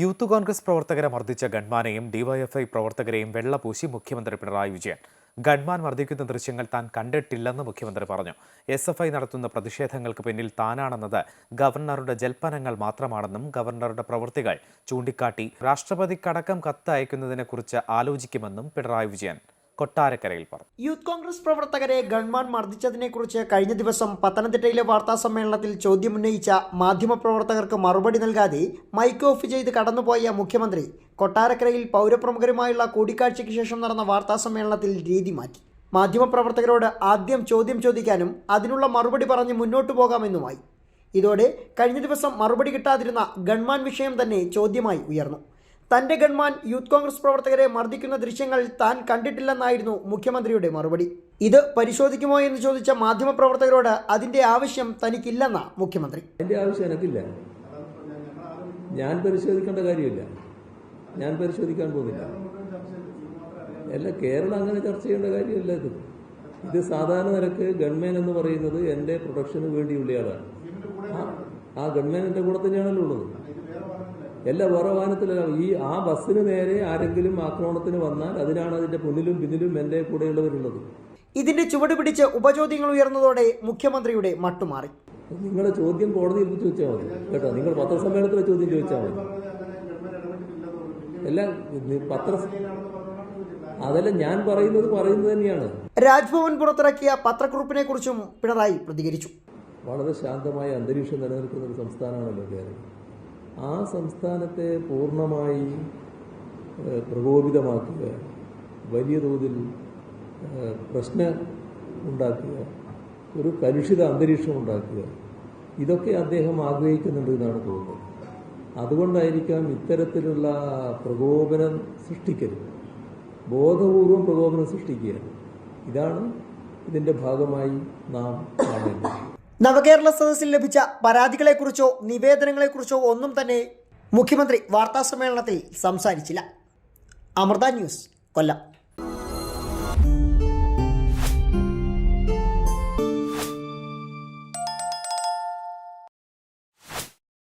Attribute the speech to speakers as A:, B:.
A: Youth Congress പ്രവർത്തകരെ മർദ്ദിച്ച ഗൺമാനെയും DYFI പ്രവർത്തകരെയും വെള്ളപൂശി മുഖ്യമന്ത്രി പിണറായി വിജയൻ. ഗൺമാൻ മർദ്ദിക്കുന്ന ദൃശ്യങ്ങൾ താൻ കണ്ടിട്ടില്ലെന്ന് മുഖ്യമന്ത്രി പറഞ്ഞു. എസ് എഫ് ഐ നടത്തുന്ന പ്രതിഷേധങ്ങൾക്ക് പിന്നിൽ താനാണെന്നത് ഗവർണറുടെ ജൽപ്പനങ്ങൾ മാത്രമാണെന്നും ഗവർണറുടെ പ്രവൃത്തികൾ ചൂണ്ടിക്കാട്ടി. രാഷ്ട്രപതിക്കടക്കം കത്ത് അയക്കുന്നതിനെക്കുറിച്ച് ആലോചിക്കുമെന്നും പിണറായി വിജയൻ. കൊട്ടാരക്കരയിൽ പറഞ്ഞു.
B: യൂത്ത് കോൺഗ്രസ് പ്രവർത്തകരെ ഗൺമാൻ മർദ്ദിച്ചതിനെക്കുറിച്ച് കഴിഞ്ഞ ദിവസം പത്തനംതിട്ടയിലെ വാർത്താ സമ്മേളനത്തിൽ ചോദ്യമുന്നയിച്ച മാധ്യമപ്രവർത്തകർക്ക് മറുപടി നൽകാതെ മൈക്ക് ഓഫ് ചെയ്ത് കടന്നുപോയ മുഖ്യമന്ത്രി കൊട്ടാരക്കരയിൽ പൗരപ്രമുഖരുമായുള്ള കൂടിക്കാഴ്ചയ്ക്ക് ശേഷം നടന്ന വാർത്താ സമ്മേളനത്തിൽ രീതി മാറ്റി. മാധ്യമപ്രവർത്തകരോട് ആദ്യം ചോദ്യം ചോദിക്കാനും അതിനുള്ള മറുപടി പറഞ്ഞ് മുന്നോട്ടു പോകാമെന്നുമായി. ഇതോടെ കഴിഞ്ഞ ദിവസം മറുപടി കിട്ടാതിരുന്ന ഗൺമാൻ വിഷയം തന്നെ ചോദ്യമായി ഉയർന്നു. തന്റെ ഗൺമാൻ യൂത്ത് കോൺഗ്രസ് പ്രവർത്തകരെ മർദ്ദിക്കുന്ന ദൃശ്യങ്ങൾ താൻ കണ്ടിട്ടില്ലെന്നായിരുന്നു മുഖ്യമന്ത്രിയുടെ മറുപടി. ഇത് പരിശോധിക്കുമോ എന്ന് ചോദിച്ച മാധ്യമപ്രവർത്തകരോട് അതിന്റെ ആവശ്യം തനിക്കില്ലെന്ന മുഖ്യമന്ത്രി.
C: എന്റെ ആവശ്യം എനിക്കില്ല. ഞാൻ പരിശോധിക്കേണ്ട കാര്യമില്ല. ഞാൻ പരിശോധിക്കാൻ പോകുന്നില്ല. അല്ല കേരളം അങ്ങനെ ചർച്ച ചെയ്യേണ്ട കാര്യമല്ല ഇത്. ഇത് സാധാരണ നിരക്ക് ഗൺമാൻ എന്ന് പറയുന്നത് എന്റെ പ്രൊഡക്ഷന് വേണ്ടിയുള്ളയാളാണ് ആ- ഗൺമാൻ എന്റെ കൂടെ തന്നെയാണല്ലോ ഉള്ളത്. എല്ലാ വേറെ വാഹനത്തിലെല്ലാം ഈ ആ ബസ്സിന് നേരെ ആരെങ്കിലും ആക്രമണത്തിന് വന്നാൽ അതിനാണ് അതിന്റെ മുന്നിലും പിന്നിലും എന്റെ കൂടെയുള്ളവരുള്ളത്
B: ഇതിന്റെ ചുവട് പിടിച്ച് ഉപചോദ്യങ്ങൾ ഉയർന്നതോടെ മുഖ്യമന്ത്രിയുടെ മട്ടുമാറി
C: നിങ്ങളുടെ ചോദ്യം കോടതിയിൽ ചോദിച്ചാൽ മതി. കേട്ടോ നിങ്ങൾ പത്രസമ്മേളനത്തിലെ ചോദ്യം ചോദിച്ചാൽ മതി. എല്ലാം പത്ര അതെല്ലാം ഞാൻ പറയുന്നത് പറയുന്നത് തന്നെയാണ്.
B: രാജ്ഭവൻ പുറത്തിറക്കിയ പത്രക്കുറിപ്പിനെ കുറിച്ചും പിണറായി പ്രതികരിച്ചു.
C: വളരെ ശാന്തമായ അന്തരീക്ഷം നിലനിൽക്കുന്ന ഒരു സംസ്ഥാനമാണല്ലോ കേരളം. ആ സംസ്ഥാനത്തെ പൂർണമായി പ്രകോപിതമാക്കുക വലിയ തോതിൽ പ്രശ്നം ഉണ്ടാക്കുക ഒരു കലുഷിത അന്തരീക്ഷം ഉണ്ടാക്കുക ഇതൊക്കെ അദ്ദേഹം ആഗ്രഹിക്കുന്നുണ്ട് എന്നാണ് തോന്നുന്നത്. അതുകൊണ്ടായിരിക്കാം ഇത്തരത്തിലുള്ള പ്രകോപനം സൃഷ്ടിക്കരുത്. ബോധപൂർവം പ്രകോപനം സൃഷ്ടിക്കുക. ഇതാണ് ഇതിന്റെ ഭാഗമായി നാം കാണേണ്ടത്.
B: നവകേരള സദസ്സിൽ ലഭിച്ച പരാതികളെക്കുറിച്ചോ നിവേദനങ്ങളെക്കുറിച്ചോ ഒന്നും തന്നെ മുഖ്യമന്ത്രി വാർത്താസമ്മേളനത്തിൽ സംസാരിച്ചില്ല. അമൃത ന്യൂസ് കൊല്ലം.